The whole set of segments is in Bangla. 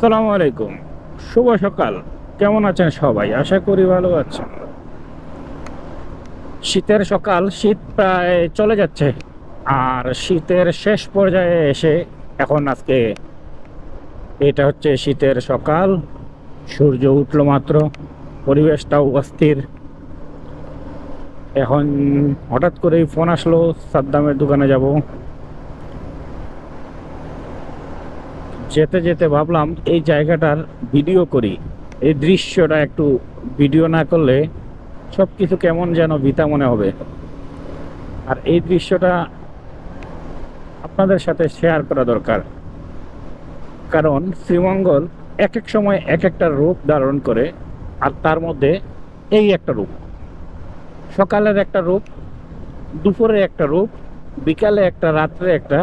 আসসালামু আলাইকুম। শুভ সকাল। কেমন আছেন সবাই? আশা করি ভালো আছেন। শীতের সকাল, শীত প্রায় চলে যাচ্ছে। আর শীতের শেষ পর্যায়ে এসে এখন আজকে এটা হচ্ছে শীতের সকাল। সূর্য উঠল মাত্র, পরিবেশটাও অস্থির। এখন হঠাৎ করেই ফোন আসলো, সাদ্দামের দোকানে যাব। যেতে যেতে ভাবলাম এই জায়গাটার ভিডিও করি। এই দৃশ্যটা একটু ভিডিও না করলে সব কিছু কেমন যেন বিতা মনে হবে। আর এই দৃশ্যটা আপনাদের সাথে শেয়ার করা দরকার। কারণ শ্রীমঙ্গল এক এক সময় এক একটা রূপ ধারণ করে, আর তার মধ্যে এই একটা রূপ। সকালের একটা রূপ, দুপুরে একটা রূপ, বিকালে একটা, রাত্রে একটা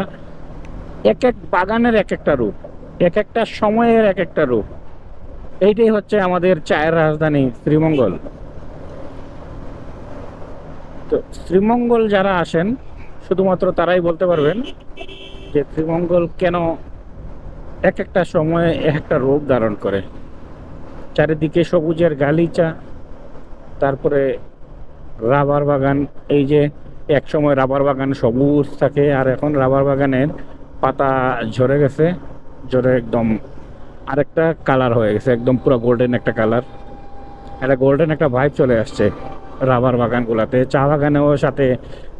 এক এক বাগানের এক একটা রূপ। এক একটা সময়ের এক একটা রূপ। এইটাই হচ্ছে আমাদের চায়ের রাজধানী শ্রীমঙ্গল। তো শ্রীমঙ্গল যারা আসেন, শুধুমাত্র তারাই বলতে পারবেন যে শ্রীমঙ্গল কেন এক একটা সময়ে এক একটা রূপ ধারণ করে। চারিদিকে সবুজের গালিচা, তারপরে রাবার বাগান, এই যে এক সময় রাবার বাগান সবুজ থাকে, আর এখন রাবার বাগানের পাতা ঝরে গেছে। ঝরে একদম আরেকটা কালার হয়ে গেছে, একদম পুরো গোল্ডেন একটা কালার একটা গোল্ডেন একটা ভাইব চলে আসছে রাবার বাগানগুলাতে। চা বাগানেও সাথে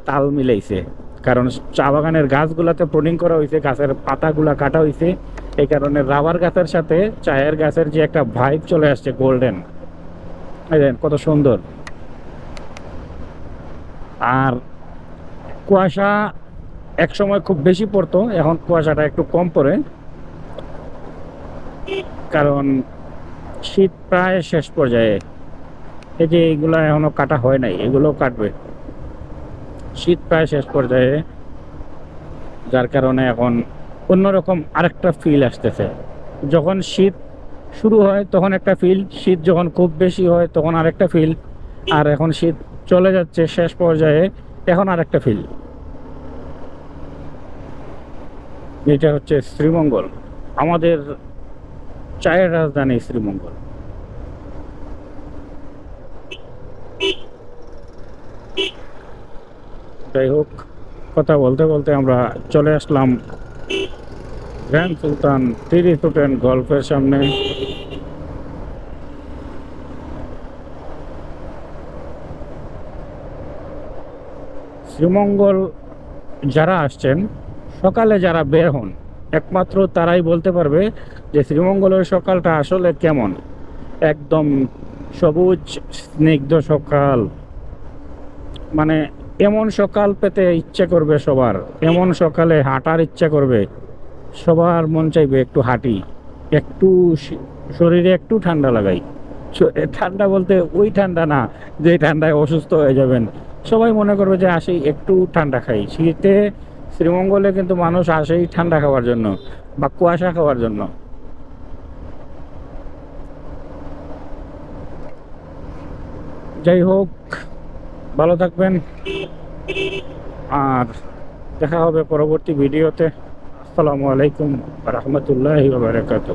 তাল মিলাইছে, কারণ চা বাগানের গাছগুলাতে প্রোডিং করা হয়েছে গাছের পাতাগুলা কাটা হয়েছে এই কারণে রাবার গাছের সাথে চায়ের গাছের যে একটা ভাইব চলে আসছে গোল্ডেন কত সুন্দর। আর কুয়াশা এক সময় খুব বেশি পড়তো, এখন কুয়াশাটা একটু কম পড়ে। কারণ শীত প্রায় শেষ পর্যায়ে। এই যে এইগুলো এখনও কাটা হয় নাই এগুলো কাটবে। শীত প্রায় শেষ পর্যায়ে, যার কারণে এখন অন্যরকম আরেকটা ফিল আসতেছে। যখন শীত শুরু হয়, তখন একটা ফিল শীত যখন খুব বেশি হয়, তখন আরেকটা ফিল আর এখন শীত চলে যাচ্ছে শেষ পর্যায়ে, এখন আরেকটা ফিল এটা হচ্ছে শ্রীমঙ্গল। আমাদের চায়ের রাজধানী শ্রীমঙ্গল। যাই হোক, কথা বলতে বলতে আমরা চলে আসলাম গ্র্যান্ড সুলতান তিরিশ হোটেল গল্ফের সামনে। শ্রীমঙ্গল যারা আসছেন, সকালে যারা বের হন একমাত্র তারাই বলতে পারবে যে শ্রীমঙ্গলের সকালটা আসলে কেমন। একদম সবুজ, স্নিগ্ধ সকাল। মানে এমন সকাল পেতে ইচ্ছে করবে সবার। এমন সকালে হাঁটার ইচ্ছা করবে। সবার মন চাইবে একটু হাঁটি। একটু শরীরে একটু ঠান্ডা লাগাই। ঠান্ডা বলতে ওই ঠান্ডা না, যে ঠান্ডায় অসুস্থ হয়ে যাবেন। সবাই মনে করবে যে আসি, একটু ঠান্ডা খাই। শীতে শ্রীমঙ্গলে কিন্তু মানুষ আসেই ঠান্ডা খাওয়ার জন্য বা কুয়াশা খাওয়ার জন্য। যাই হোক, ভালো থাকবেন। আর দেখা হবে পরবর্তী ভিডিওতে। আসসালামু আলাইকুম রহমতুল্লাহ বারকাত